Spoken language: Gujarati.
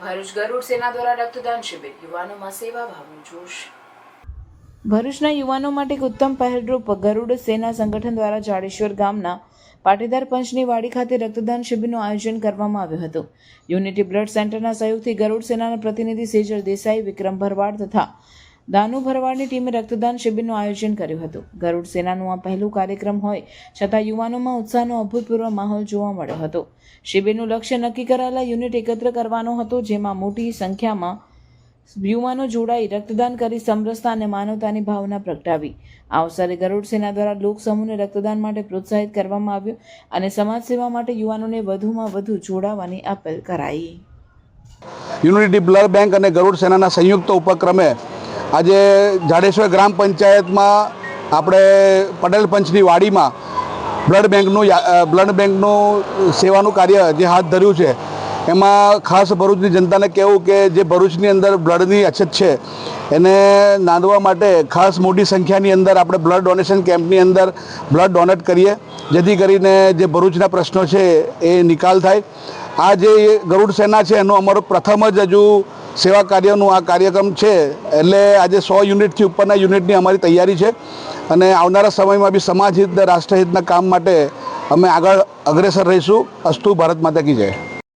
ભરૂચ ગરુડ સેના દ્વારા રક્તદાન શિબિર. યુવાનોમાં સેવા ભાવનો જોશ ભરૂચના યુવાનો માટે ઉત્તમ પહેલરૂપ ગરુડ સેના સંગઠન દ્વારા જાડેશ્વર ગામના પાટીદાર પંચની વાડી ખાતે રક્તદાન શિબિરનું આયોજન કરવામાં આવ્યું હતું. યુનિટી બ્લડ સેન્ટરના સહયોગથી ગરુડ સેનાના પ્રતિનિધિ સેજર દેસાઈ, વિક્રમ ભરવાડ તથા દાનુ ભરવાડની ટીમે રક્તદાન શિબિરનું આયોજન કર્યું હતું. ગરુડ સેનાનું આ પહેલું કાર્યક્રમ હોય છતાં યુવાનોમાં ઉત્સાહનો અભૂતપૂર્વ માહોલ જોવા મળ્યો હતો. શિબિરનું લક્ષ્ય નક્કી કરાયેલા યુનિટ એકત્ર કરવાનો હતો, જેમાં મોટી સંખ્યામાં યુવાનો જોડાઈ રક્તદાન કરી સમરસતા અને માનવતાની ભાવના પ્રગટાવી. આ અવસરે ગરુડ સેના દ્વારા લોક સમૂહને રક્તદાન માટે પ્રોત્સાહિત કરવામાં આવ્યું અને સમાજ સેવા માટે યુવાનોને વધુમાં વધુ જોડાવાની અપીલ કરાઈ. યુનિટી બ્લડ બેંક અને ગરુડ સેનાના સંયુક્ત ઉપક્રમે આજે જાડેશ્વર ગ્રામ પંચાયતમાં આપણે પટેલ પંચની વાડીમાં બ્લડ બેંકનું બ્લડ બેંકનું સેવાનું કાર્ય જે હાથ ધર્યું છે, એમાં ખાસ ભરૂચની જનતાને કહેવું કે જે ભરૂચની અંદર બ્લડની અછત છે, એને નાંદવા માટે ખાસ મોટી સંખ્યાની અંદર આપણે બ્લડ ડોનેશન કેમ્પની અંદર બ્લડ ડોનેટ કરીએ, જેથી કરીને જે ભરૂચના પ્રશ્નો છે એ નિકાલ થાય. આ જે ગરુડ સેના છે એનો અમારો પ્રથમ જ હજુ સેવા કાર્યનું આ કાર્યક્રમ છે, એટલે આજે સો યુનિટથી ઉપરના યુનિટની અમારી તૈયારી છે. અને આવનારા સમયમાં બી સમાજ હિત રાષ્ટ્રહિતના કામ માટે અમે આગળ અગ્રેસર રહીશું. અસ્તુ ભારત માતા કી જય.